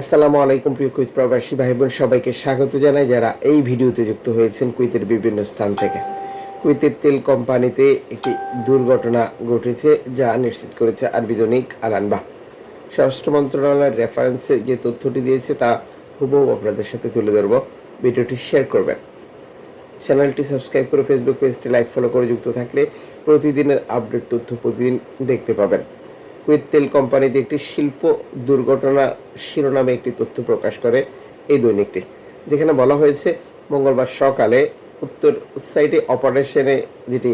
আসসালামু আলাইকুম, প্রিয় কুইত প্রবাসী ভাই বোন সবাইকে স্বাগত জানাই যারা এই ভিডিওতে যুক্ত হয়েছেন কুইতের বিভিন্ন স্থান থেকে। কুইতের তেল কোম্পানিতে একটি দুর্ঘটনা ঘটেছে যা নিশ্চিত করেছে আরবি দৈনিক আলানবা স্বরাষ্ট্র মন্ত্রণালয়ের রেফারেন্সে যে তথ্যটি দিয়েছে তা হুবহু আপনাদের সাথে তুলে ধরব। ভিডিওটি শেয়ার করবেন। চ্যানেলটি সাবস্ক্রাইব করে ফেসবুক পেজটি লাইক, ফলো করে যুক্ত থাকলে প্রতিদিনের আপডেট তথ্য প্রতিদিন দেখতে পাবেন। কুয়েত তেল কোম্পানিতে একটি শিল্প দুর্ঘটনা শিরোনামে একটি তথ্য প্রকাশ করে এই দৈনিকটি, যেখানে বলা হয়েছে, মঙ্গলবার সকালে উত্তর সাইডে অপারেশনে যেটি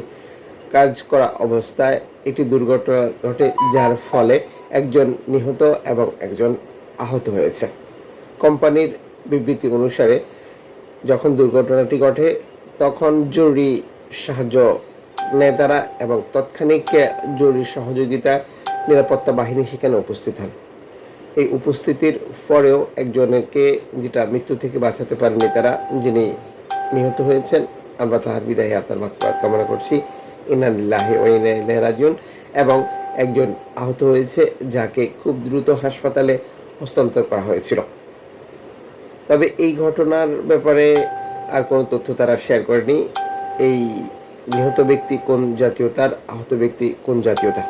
কাজ করা অবস্থায় একটি দুর্ঘটনা ঘটে, যার ফলে একজন নিহত এবং একজন আহত হয়েছে। কোম্পানির বিবৃতি অনুসারে, যখন দুর্ঘটনাটি ঘটে, তখন জরুরি সাহায্য নেয় তারা এবং তৎক্ষণিক জরুরি সহযোগিতা নিরাপত্তা বাহিনী সেখানে উপস্থিত হন। এই উপস্থিতির পরেও একজনকে যেটা মৃত্যু থেকে বাঁচাতে পারেনি তারা, যিনি নিহত হয়েছেন, আমরা তাহার বিদায় আত্মার মাকবাদ কামনা করছি। ইনানিল্লাহ রাজুন এবং একজন আহত হয়েছে, যাকে খুব দ্রুত হাসপাতালে হস্তান্তর করা হয়েছিল। তবে এই ঘটনার ব্যাপারে আর কোনো তথ্য তারা শেয়ার করেনি। এই নিহত ব্যক্তি কোন জাতীয়তার আহত ব্যক্তি কোন জাতীয়তার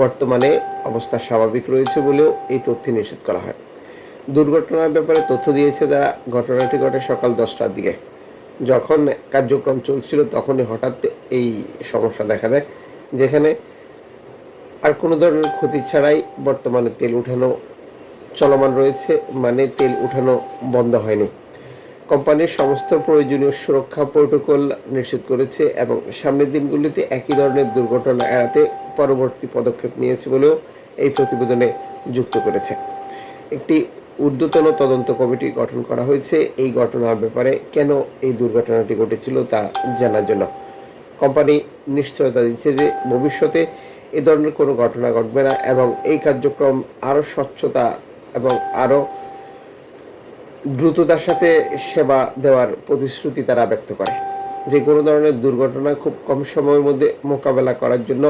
বর্তমানে অবস্থা স্বাভাবিক রয়েছে বলেও এই তথ্য নিশ্চিত করা হয়। দুর্ঘটনার ব্যাপারে তথ্য দিয়েছে তারা ঘটনাটি ঘটে সকাল দশটার দিকে। যখন কার্যক্রম চলছিল তখনই হঠাৎ এই সমস্যা দেখা দেয়, যেখানে আর কোনো ধরনের ক্ষতি ছাড়াই বর্তমানে তেল উঠানো চলমান রয়েছে মানে তেল উঠানো বন্ধ হয়নি। কোম্পানির সমস্ত প্রয়োজনীয় সুরক্ষা প্রোটোকল নিশ্চিত করেছে এবং সামনের দিনগুলিতে একই ধরনের দুর্ঘটনা এড়াতে পরবর্তী পদক্ষেপ নিয়েছে বলেও এই প্রতিবেদনে যুক্ত করেছে। একটি ঊর্ধ্বতন তদন্ত কমিটি গঠন করা হয়েছে। এই ঘটনার ব্যাপারে কেন এই দুর্ঘটনাটি ঘটেছিল তা জানার জন্য। কোম্পানি নিশ্চয়তা দিচ্ছে যে ভবিষ্যতে এ ধরনের কোনো ঘটনা ঘটবে না এবং এই কার্যক্রম আরও স্বচ্ছতা এবং আরও দ্রুততার সাথে সেবা দেওয়ার প্রতিশ্রুতি তারা ব্যক্ত করে। যে কোনো ধরনের দুর্ঘটনা খুব কম সময়ের মধ্যে মোকাবেলা করার জন্য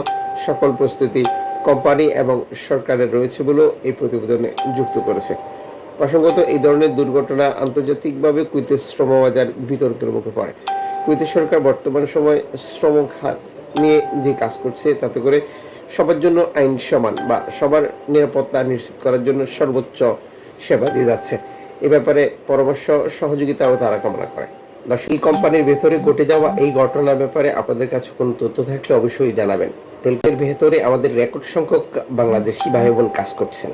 সকল প্রস্তুতি কোম্পানি এবং সরকারের রয়েছে বলেও এই প্রতিবেদনে যুক্ত করেছে। প্রসঙ্গত, এই ধরনের দুর্ঘটনা আন্তর্জাতিকভাবে কুইতের শ্রমবাজার বিতর্কের মুখে পড়ে। কুইতের সরকার বর্তমান সময় শ্রম খাত নিয়ে যে কাজ করছে, তাতে করে সবার জন্য আইন সমান বা সবার নিরাপত্তা নিশ্চিত করার জন্য সর্বোচ্চ সেবা দিয়ে যাচ্ছে। এ ব্যাপারে পরামর্শ সহযোগিতাও তারা কামনা করে। দর্শক, এই কোম্পানির ভেতরে ঘটে যাওয়া এই ঘটনার ব্যাপারে আপনাদের কাছে কোনো তথ্য থাকলে অবশ্যই জানাবেন। তেলকের ভেতরে আমাদের রেকর্ড সংখ্যক বাংলাদেশি ভাই বোন কাজ করছেন।